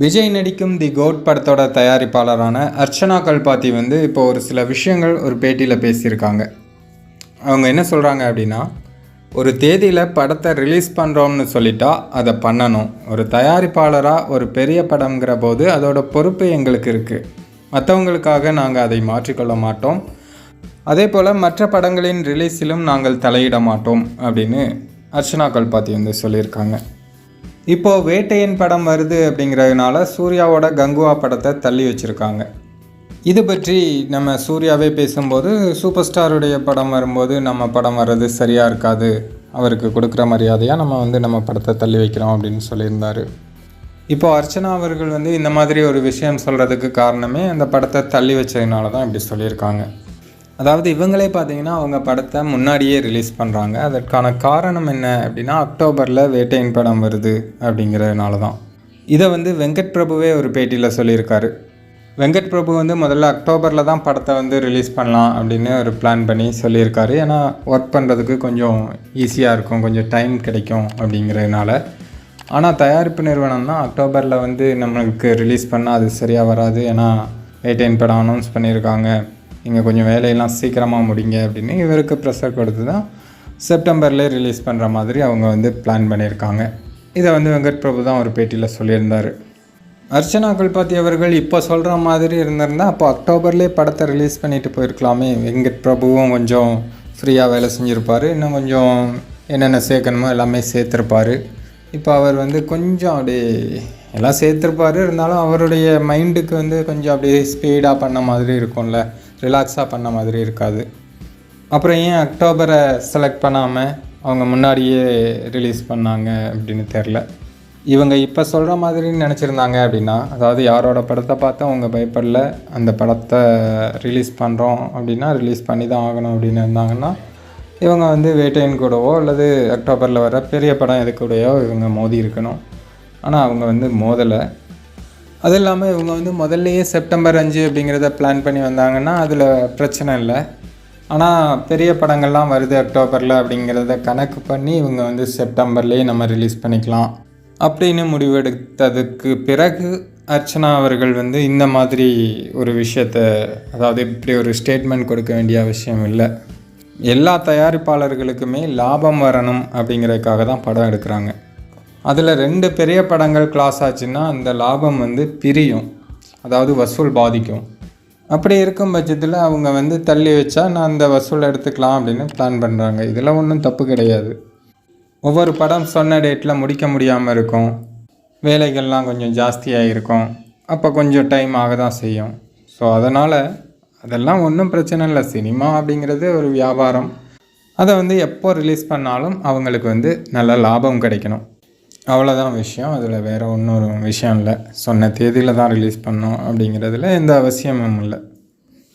விஜய் நடிக்கும் தி கோட் படத்தோட தயாரிப்பாளரான அர்ச்சனா கல்பாத்தி வந்து இப்போ ஒரு சில விஷயங்கள் ஒரு பேட்டியில் பேசியிருக்காங்க. அவங்க என்ன சொல்கிறாங்க அப்படின்னா ஒரு தேதியில் படத்தை ரிலீஸ் பண்ணுறோம்னு சொல்லிட்டா அதை பண்ணணும். ஒரு தயாரிப்பாளராக ஒரு பெரிய படம்ங்கிற போது அதோட பொறுப்பு எங்களுக்கு இருக்குது மற்றவங்களுக்காக நாங்கள் அதை மாற்றிக்கொள்ள மாட்டோம். அதே போல் மற்ற படங்களின் ரிலீஸிலும் நாங்கள் தலையிட மாட்டோம் அப்படின்னு அர்ச்சனா கல்பாத்தி வந்து சொல்லியிருக்காங்க. இப்போது வேட்டையின் படம் வருது அப்படிங்கிறதுனால சூர்யாவோட கங்குவா படத்தை தள்ளி வச்சுருக்காங்க. இது பற்றி நம்ம சூர்யாவே பேசும்போது சூப்பர் ஸ்டாருடைய படம் வரும்போது நம்ம படம் வர்றது சரியாக இருக்காது. அவருக்கு கொடுக்குற மரியாதையாக நம்ம வந்து நம்ம படத்தை தள்ளி வைக்கிறோம் அப்படின்னு சொல்லியிருந்தார். இப்போ அர்ச்சனா அவர்கள் வந்து இந்த மாதிரி ஒரு விஷயம் சொல்கிறதுக்கு காரணமே அந்த படத்தை தள்ளி வச்சதுனால தான் இப்படி சொல்லியிருக்காங்க. அதாவது இவங்களே பார்த்தீங்கன்னா அவங்க படத்தை முன்னாடியே ரிலீஸ் பண்ணுறாங்க அதற்கான காரணம் என்ன அப்படின்னா அக்டோபரில் வேட்டையின் படம் வருது அப்படிங்கிறதுனால தான். இதை வந்து வெங்கட் பிரபுவே ஒரு பேட்டியில் சொல்லியிருக்காரு. வெங்கட் பிரபு வந்து முதல்ல அக்டோபரில் தான் படத்தை வந்து ரிலீஸ் பண்ணலாம் அப்படின்னு ஒரு பிளான் பண்ணி சொல்லியிருக்காரு. ஏன்னா ஒர்க் பண்ணுறதுக்கு கொஞ்சம் ஈஸியாக இருக்கும் கொஞ்சம் டைம் கிடைக்கும் அப்படிங்கிறதுனால. ஆனால் தயாரிப்பு நிறுவனம் தான் அக்டோபரில் வந்து நம்மளுக்கு ரிலீஸ் பண்ணால் அது சரியாக வராது. ஏன்னா வேட்டையின் படம் அனௌன்ஸ் பண்ணியிருக்காங்க. நீங்கள் கொஞ்சம் வேலையெல்லாம் சீக்கிரமாக முடிங்க அப்படின்னு இவருக்கு ப்ரெஷர் கொடுத்து தான் செப்டம்பர்லேயே ரிலீஸ் பண்ணுற மாதிரி அவங்க வந்து பிளான் பண்ணியிருக்காங்க. இதை வந்து வெங்கட் பிரபு தான் ஒரு பேட்டியில் சொல்லியிருந்தார். அர்ச்சனா குல்பாத்தி அவர்கள் இப்போ சொல்கிற மாதிரி இருந்திருந்தால் அப்போ அக்டோபர்லேயே படத்தை ரிலீஸ் பண்ணிட்டு போயிருக்கலாமே. வெங்கட் பிரபுவும் கொஞ்சம் ஃப்ரீயாக வேலை செஞ்சுருப்பார். இன்னும் கொஞ்சம் என்னென்ன சேர்க்கணுமோ எல்லாமே சேர்த்துருப்பார். இப்போ அவர் வந்து கொஞ்சம் அப்படியே எல்லாம் சேர்த்துருப்பார். இருந்தாலும் அவருடைய மைண்டுக்கு வந்து கொஞ்சம் அப்படியே ஸ்பீடாக பண்ண மாதிரி இருக்கும்ல. ரிலாக்ஸாக பண்ண மாதிரி இருக்காது. அப்புறம் ஏன் அக்டோபரை செலக்ட் பண்ணாமல் அவங்க முன்னாடியே ரிலீஸ் பண்ணாங்க அப்படின்னு தெரில இவங்க இப்போ சொல்கிற மாதிரின்னு நினச்சிருந்தாங்க அப்படின்னா அதாவது யாரோட படத்தை பார்த்து அவங்க பயப்படல அந்த படத்தை ரிலீஸ் பண்ணுறோம் அப்படின்னா ரிலீஸ் பண்ணி தான் ஆகணும் அப்படின்னு இருந்தாங்கன்னா இவங்க வந்து வேட்டையன் கூடவோ அல்லது அக்டோபரில் வர பெரிய படம் எது கூடயோ இவங்க மோதி இருக்கணும். ஆனால் அவங்க வந்து மோதலை. அது இல்லாமல் இவங்க வந்து முதல்லையே செப்டம்பர் அஞ்சு அப்படிங்கிறத பிளான் பண்ணி வந்தாங்கன்னா அதில் பிரச்சனை இல்லை. ஆனால் பெரிய படங்கள்லாம் வருது அக்டோபரில் அப்படிங்கிறத கணக்கு பண்ணி இவங்க வந்து செப்டம்பர்லேயே நம்ம ரிலீஸ் பண்ணிக்கலாம். அப்படின்னு முடிவெடுத்ததுக்கு பிறகு அர்ச்சனா அவர்கள் வந்து இந்த மாதிரி ஒரு விஷயத்த அதாவது இப்படி ஒரு ஸ்டேட்மெண்ட் கொடுக்க வேண்டிய அவசியம் இல்லை. எல்லா தயாரிப்பாளர்களுக்குமே லாபம் வரணும் அப்படிங்கிறதுக்காக தான் படம் எடுக்கிறாங்க. அதில் ரெண்டு பெரிய படங்கள் கிளாஸ் ஆச்சுன்னா அந்த லாபம் வந்து பிரியும். அதாவது வசூல் பாதிக்கும். அப்படி இருக்கும் பட்சத்தில் அவங்க வந்து தள்ளி வச்சா நான் அந்த வசூல் எடுத்துக்கலாம் அப்படின்னு பிளான் பண்ணுறாங்க இதில் ஒன்றும் தப்பு கிடையாது. ஒவ்வொரு படம் சொன்ன டேட்டில் முடிக்க முடியாமல் இருக்கும். வேலைகள்லாம் கொஞ்சம் ஜாஸ்தியாக இருக்கும் அப்போ கொஞ்சம் டைம் ஆக தான் செய்யும். ஸோ அதனால் அதெல்லாம் ஒன்றும் பிரச்சனை இல்லை. சினிமா அப்படிங்கிறது ஒரு வியாபாரம். அதை வந்து எப்போ ரிலீஸ் பண்ணாலும் அவங்களுக்கு வந்து நல்ல லாபம் கிடைக்கணும். அவ்வளோதான் விஷயம். அதில் வேறு ஒன்றும் விஷயம் இல்லை. சொன்ன தேதியில் தான் ரிலீஸ் பண்ணோம் அப்படிங்கிறதுல எந்த அவசியமும் இல்லை.